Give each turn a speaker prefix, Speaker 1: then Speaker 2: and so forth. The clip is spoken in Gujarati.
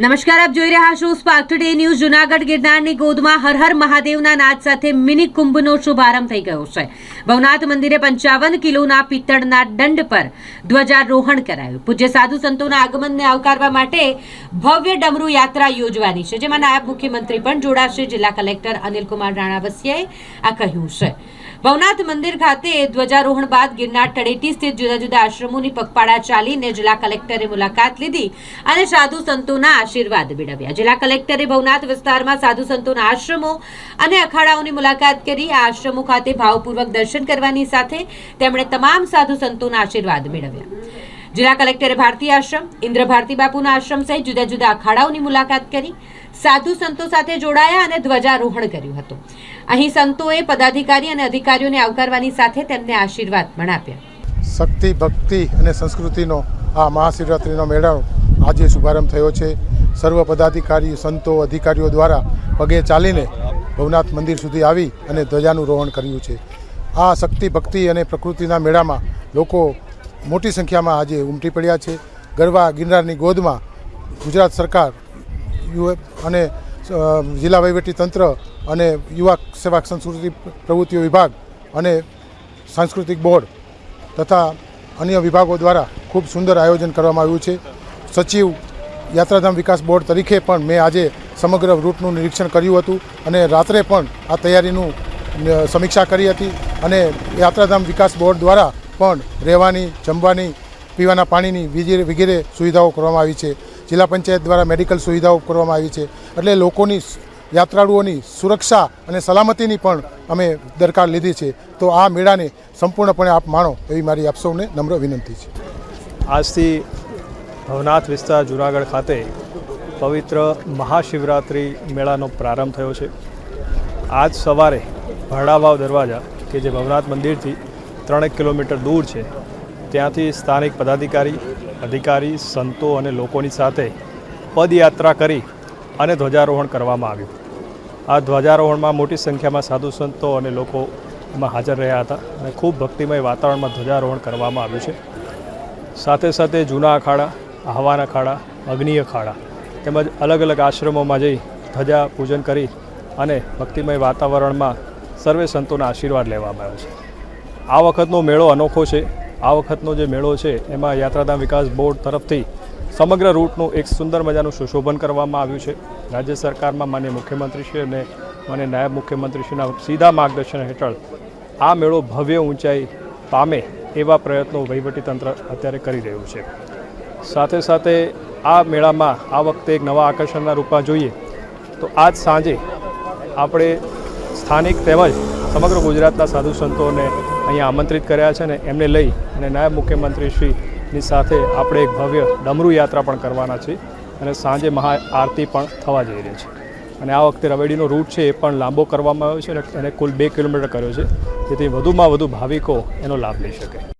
Speaker 1: નમસ્કાર, આપ જોઈ રહ્યા છો સ્પાર્ક ટુડે ન્યૂઝ જુનાગઢ ગિરનારની ગોદમાં હર હર મહાદેવના નાદ સાથે મિની કુંભનો શુભારંભ થઈ ગયો છે. ભવનાથ મંદિરે પંચાવન કિલોના પિત્તળના દંડ પર ધ્વજારોહણ કરાયું. પૂજ્ય સાધુ સંતોના આગમનને આવકારવા માટે ભવ્ય ડમરૂ યાત્રા યોજવાની છે, જેમાં નાયબ મુખ્યમંત્રી પણ જોડાશે. જિલ્લા કલેક્ટર અનિલકુમાર રાણાવસિયાએ આ કહ્યું છે. ભવનાથ મંદિર ખાતે ધ્વજારોહણ બાદ ગિરનાર તળેટી સ્થિત જુદા જુદા આશ્રમોની પગપાળા ચાલીને જિલ્લા કલેક્ટરે મુલાકાત લીધી અને સાધુ સંતોના આશીર્વાદ મેળવ્યા. જિલ્લા કલેક્ટરે ભવનાથ વિસ્તારમાં સાધુ સંતોના આશ્રમો અને અખાડાઓની મુલાકાત કરી આ આશ્રમો ખાતે ભાવપૂર્વક દર્શન કરવાની સાથે તેમણે તમામ સાધુ સંતોના આશીર્વાદ મેળવ્યા. જિલ્લા કલેક્ટરે ભારતી આશ્રમ, ઇન્દ્ર ભારતી બાપુના આશ્રમ સહિત જુદા જુદા અખાડાઓની મુલાકાત કરી, સાધુ સંતો સાથે જોડાયા અને ધ્વજારોહણ કર્યું હતું. અહીં સંતોએ પદાધિકારી અને અધિકારીઓને આવકારવાની સાથે તેમને આશીર્વાદ પણ આપ્યા
Speaker 2: શક્તિ, ભક્તિ અને સંસ્કૃતિનો આ મહાશિવરાત્રિનો મેળાનો આજે શુભારંભ થયો છે. સર્વ પદાધિકારી સંતો, અધિકારીઓ દ્વારા પગે ચાલીને ભવનાથ મંદિર સુધી આવી અને ધ્વજાનું રોહણ કર્યું છે. આ શક્તિ, ભક્તિ અને પ્રકૃતિના મેળામાં લોકો મોટી સંખ્યામાં આજે ઉમટી પડ્યા છે. ગરબા ગિરનારની ગોદમાં ગુજરાત સરકાર, યુ અને જિલ્લા તંત્ર અને યુવા સેવા સંસ્કૃતિ પ્રવૃત્તિઓ વિભાગ અને સાંસ્કૃતિક બોર્ડ તથા અન્ય વિભાગો દ્વારા ખૂબ સુંદર આયોજન કરવામાં આવ્યું છે. સચિવ યાત્રાધામ વિકાસ બોર્ડ તરીકે પણ મેં આજે સમગ્ર રૂટનું નિરીક્ષણ કર્યું હતું અને રાત્રે પણ આ તૈયારીનું સમીક્ષા કરી હતી અને યાત્રાધામ વિકાસ બોર્ડ દ્વારા પણ રહેવાની, જમવાની, પીવાના પાણીની વિગેરે વગેરે સુવિધાઓ કરવામાં આવી છે. જિલ્લા પંચાયત દ્વારા મેડિકલ સુવિધાઓ કરવામાં આવી છે. એટલે લોકોની યાત્રાળુઓની સુરક્ષા અને સલામતીની પણ અમે દરકાર લીધી છે. તો આ મેળાને સંપૂર્ણપણે આપ માણો એવી મારી આપ સૌને નમ્ર વિનંતી છે.
Speaker 3: આજથી ભવનાથ વિસ્તાર જુનાગઢ ખાતે પવિત્ર મહાશિવરાત્રિ મેળાનો પ્રારંભ થયો છે. આજ સવારે ભરડાવાવ દરવાજા કે જે ભવનાથ મંદિરથી ત્રણેક કિલોમીટર દૂર છે. ત્યાંથી સ્થાનિક પદાધિકારી, અધિકારી, સંતો અને લોકોની સાથે પદયાત્રા કરી અને ધ્વજારોહણ કરવામાં આવ્યું. આ ધ્વજારોહણમાં મોટી સંખ્યામાં સાધુ સંતો અને લોકો એમાં હાજર રહ્યા હતા અને ખૂબ ભક્તિમય વાતાવરણમાં ધ્વજારોહણ કરવામાં આવ્યું છે. સાથે સાથે જૂના અખાડા, આહવાન અખાડા, અગ્નિ અખાડા તેમજ અલગ અલગ આશ્રમોમાં જઈ ધજા પૂજન કરી અને ભક્તિમય વાતાવરણમાં સર્વે સંતોના આશીર્વાદ લેવામાં આવ્યો છે. આ વખતનો મેળો અનોખો છે. આ વખતનો જે મેળો છે, એમાં યાત્રાધામ વિકાસ બોર્ડ તરફથી સમગ્ર રૂટનું એક સુંદર મજાનું સુશોભન કરવામાં આવ્યું છે. રાજ્ય સરકારમાં માન્ય મુખ્યમંત્રીશ્રી અને માન્ય નાયબ મુખ્યમંત્રીશ્રીના સીધા માર્ગદર્શન હેઠળ આ મેળો ભવ્ય ઊંચાઈ પામે એવા પ્રયત્નો વહીવટીતંત્ર અત્યારે કરી રહ્યું છે. સાથે સાથે આ મેળામાં આ વખતે એક નવા આકર્ષણના રૂપમાં જોઈએ તો આજ સાંજે આપણે સ્થાનિક તેમજ સમગ્ર ગુજરાતના સાધુ સંતોને અહીંયા આમંત્રિત કર્યા છે ને એમને લઈ અને નાયબ મુખ્યમંત્રીશ્રીની સાથે આપણે એક ભવ્ય ડમરૂ યાત્રા પણ કરવાના છીએ અને સાંજે મહા આરતી પણ થવા જઈ રહી છે. અને આ વખતે રવેડીનો રૂટ છે એ પણ લાંબો કરવામાં આવ્યો છે અને કુલ બે કિલોમીટર કર્યો છે. જેથી વધુમાં વધુ ભાવિકો એનો લાભ લઈ શકે.